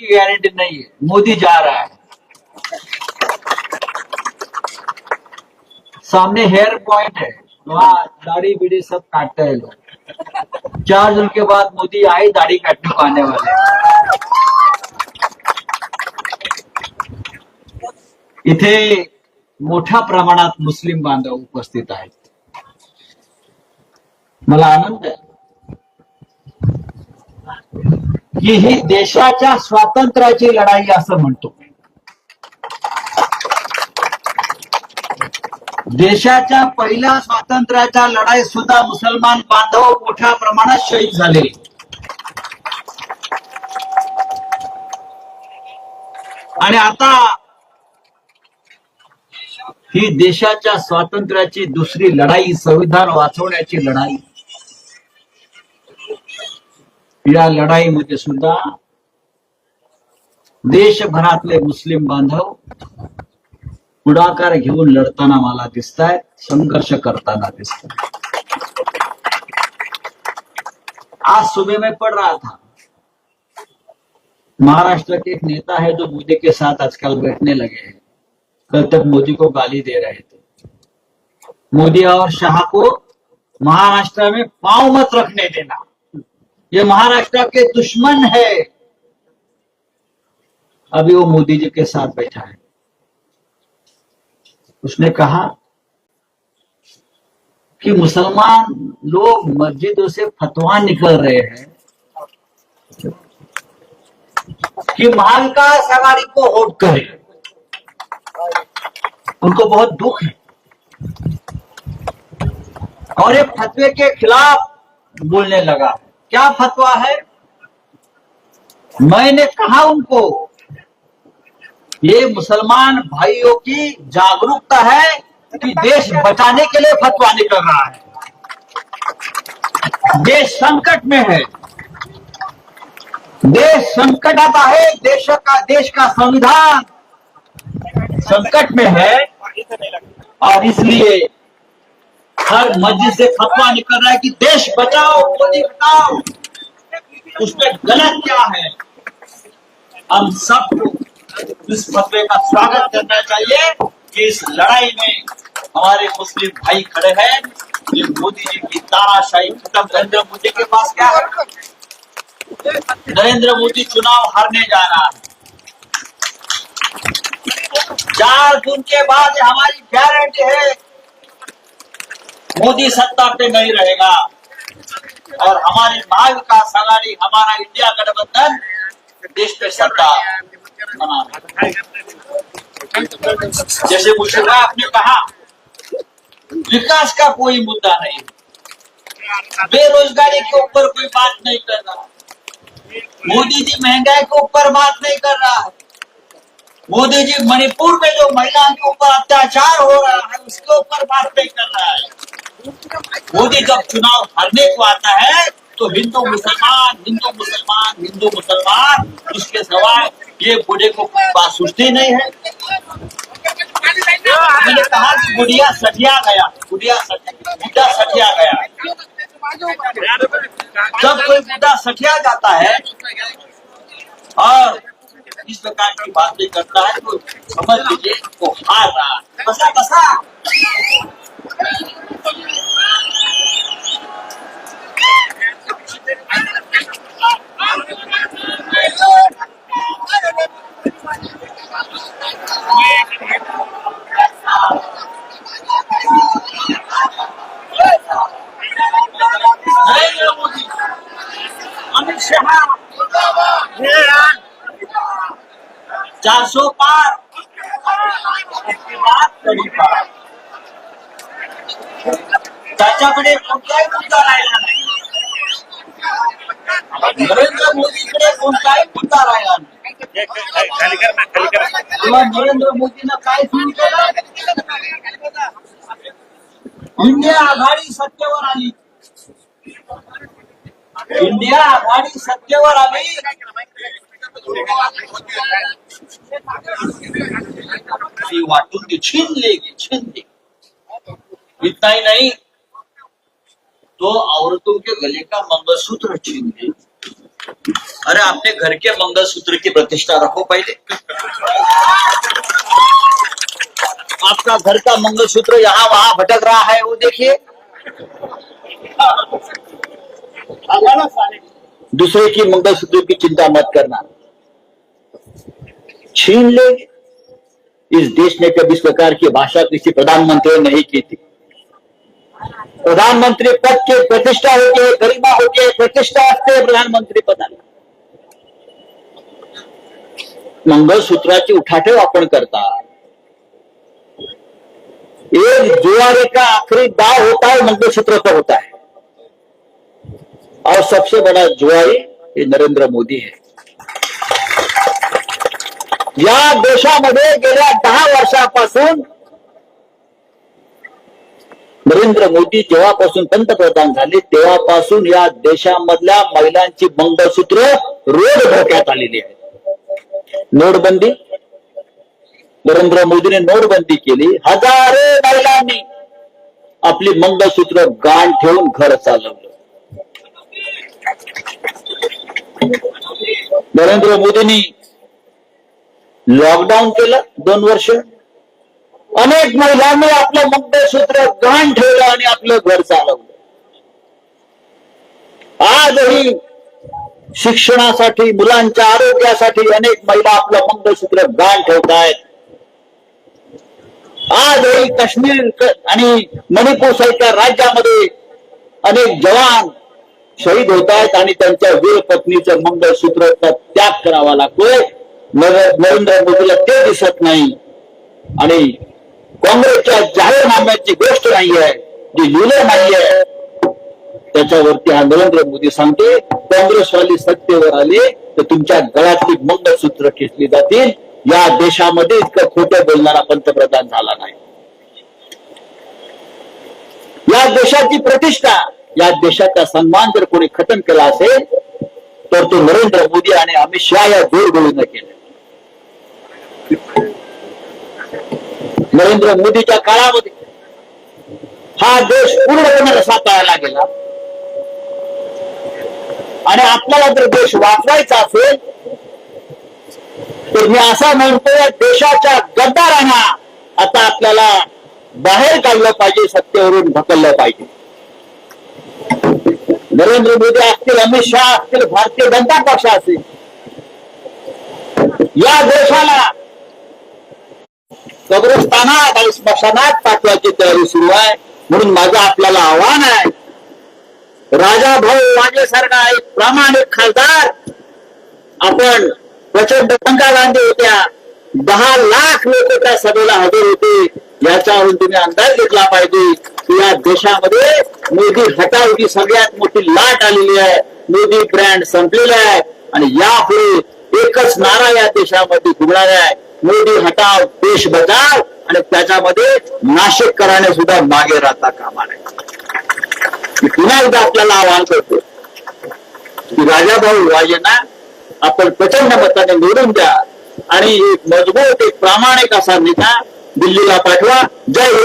की गारंटी नहीं है। मोदी जा रहा है। सामने हेयर पॉइंट है। वहाँ दाढ़ी बीड़ी सब काटते हैं लोग। चार जून के बाद मोदी आए, दाढ़ी काटने को आने वाले इथे मोठ्या प्रमाणात मुस्लिम बांधव उपस्थित आहेत मला आनंद आहे की ही देशाच्या स्वातंत्र्याची लढाई असं म्हणतो. देशाच्या पहिल्या स्वातंत्र्याच्या लढाईत सुद्धा मुसलमान बांधव मोठ्या प्रमाणात शहीद झाले. आणि आता ही देशाच्या स्वातंत्र्याची दुसरी लढाई संविधान वाचवण्याची लढाई. या लढाईमध्ये सुद्धा देशभरातले मुस्लिम बांधव पुढाकार घेऊन लढताना मला दिसत आहेत संघर्ष करताना दिसत आज सुबह में पढ़ रहा था। महाराष्ट्र के एक नेता है जो मोदी के साथ आजकल बैठने लगे हैं। कल तक मोदी को गाली दे रहे थे। मोदी और शाह को महाराष्ट्र में पाँव मत रखने देना। ये महाराष्ट्र के दुश्मन है। अभी वो मोदी जी के साथ बैठा है। उसने कहा कि मुसलमान लोग मस्जिदों से फतवा निकल रहे हैं कि महाविकास आघाड़ी को वोट करें। उनको बहुत दुख है। और ये फतवे के खिलाफ बोलने लगा। क्या फतवा है? मैंने कहा उनको, ये मुसलमान भाइयों की जागरूकता है कि देश बचाने के लिए फतवा निकल रहा है। देश संकट में है। देश संकट आता है, देश का देश का संविधान संकट में है। और इसलिए हर मस्जिद से फतवा निकल रहा है कि देश बचाओ, मोदी बचाओ उसमें गलत क्या है? हम सबको इस फतवे का स्वागत करना चाहिए कि इस लड़ाई में हमारे मुस्लिम भाई खड़े हैं। ये मोदी जी की तानाशाही खत्म। नरेंद्र मोदी के पास क्या है? नरेंद्र मोदी चुनाव हारने जा रहा है। चार जून के बाद हमारी गारंटी है मोदी सत्ता पे नहीं रहेगा। और हमारी का आघाड़ी हमारा इंडिया गठबंधन देश पे सत्ता बना जैसे मुशर्रफ आपने कहा, विकास का कोई मुद्दा नहीं। बेरोजगारी के ऊपर कोई बात नहीं कर रहा। मोदी जी महँगाई के ऊपर बात नहीं कर रहा है। मोदी जी मणिपुर में जो महिलाओं के ऊपर अत्याचार हो रहा है, उसके ऊपर बात नहीं कर रहा है। मोदी जब चुनाव हारने को आता है तो हिंदू मुसलमान हिंदू मुसलमान हिंदू मुसलमान उसके सवाल, ये बूढ़े को कोई बात सोचती नहीं है। मैंने कहा कि बुढ़िया सठिया गया, बुढ़िया बुढ़ा सठिया गया। जब कोई बुढ़ा सठिया जाता है, और इस प्रकार की बातें करता है तो समझ लीजिए, वो हार रहा बसा बसा। नरेंद्र मोदी अमित शाह चार सौ पार उसके बाद नरेंद्र कोणताही मुद्दा राहिला नाही ना नरेंद्र सुरू केलं? इंडिया आघाडी सत्तेवर इंडिया आघाडी लेगी लेगी इतना ही नहीं तो औरतों के गले का मंगलसूत्र छीन ले अरे अपने घर के मंगलसूत्र की प्रतिष्ठा रखो पहले। आपका घर का मंगलसूत्र यहाँ वहाँ भटक रहा है, वो देखिए। दूसरे की मंगलसूत्र की चिंता मत करना। छीन ले। इस देश ने कभी इस प्रकार की भाषा किसी प्रधानमंत्री ने नहीं की थी। प्रधानमंत्री पद के प्रतिष्ठा होती है गरिमा होती है प्रतिष्ठा असते प्रधानमंत्री पदाला मंगलसूत्राची उठाठेव आपण करता एक जुआरे का आखिरी दाव होता है मंगलसूत्र पर होता है। और सबसे बड़ा जुआरी ये नरेंद्र मोदी है। या देशामध्ये गेल्या दहा वर्षापासून नरेंद्र मोदी जेव्हापासून पंतप्रधान झाले तेव्हापासून या देशामधल्या महिलांची मंगळसूत्र रोज धोक्यात आलेली आहे. नोटबंदी? नरेंद्र मोदीने नोटबंदी केली. हजारो महिलांनी आपली मंगळसूत्र गाण ठेवून घर चालवलं. नरेंद्र मोदींनी लॉकडाऊन केलं दोन वर्ष. अनेक महिलांनी आपलं मंगळसूत्र गहाण ठेवलं आणि आपलं घर चालवलं. आजही शिक्षणासाठी मुलांच्या आरोग्यासाठी अनेक महिला आपलं मंगळसूत्र गहाण ठेवत आहेत आजही काश्मीर आणि मणिपूर सारख्या राज्यामध्ये अनेक जवान शहीद होत आहेत आणि त्यांच्या वीर पत्नीचं मंगळसूत्राचा त्याग करावा लागतोय. नर- नरेंद्र मोदीला ते दिसत नाही. आणि काँग्रेसच्या जाहीरनाम्याची गोष्ट नाहीये जी लिहिलं नाहीये. त्याच्यावरती हा नरेंद्र मोदी सांगते काँग्रेसवाली सत्तेवर आले तर तुमच्या गळ्यातली मंगळसूत्र खेचली जातील. या देशामध्ये इतकं खोटं बोलणारा पंतप्रधान झाला नाही. या देशाची प्रतिष्ठा या देशाचा सन्मान जर कोणी खतम केला असेल तर तो नरेंद्र मोदी आणि अमित शहा या जोडगोळीनं केलं. नरेंद्र मोदीच्या काळामध्ये हा देश पूर्णपणे रसातळाला गेला. आणि आपल्याला जर देश वाचवायचा असेल तर मी असा म्हणतो देशाच्या गद्दारांना आता आपल्याला बाहेर काढलं पाहिजे सत्तेवरून ढकललं पाहिजे. नरेंद्र मोदी असतील अमित शहा असतील भारतीय जनता पक्ष असेल या देशाला कब्रस्थानात आणि स्मशानात पाठवायची तयारी सुरू आहे. म्हणून माझं आपल्याला आव्हान आहे. राजा भाऊ वाजेसारखा एक प्रामाणिक खासदार. आपण प्रचंड पंका गांधी होत्या. दहा लाख लोक त्या सभेला हजर होते. याच्यावरून तुम्ही अंदाज घेतला पाहिजे की या देशामध्ये मोदी हटावची सगळ्यात मोठी लाट आलेली आहे. मोदी ब्रँड संपलेला आहे. आणि यापुढे एकच नारा या देशामध्ये घुमणार आहे. मोदी हटाव देश बचाव आणि त्याच्यामध्ये नाशिककराने सुद्धा मागे राहता कामा नये. पुन्हा एकदा आपल्याला आवाहन करतो की राजाभाऊ वाजेंना आपण प्रचंड मताने निवडून द्या आणि एक मजबूत एक प्रामाणिक असा नेता दिल्लीला पाठवा. जय हिंद.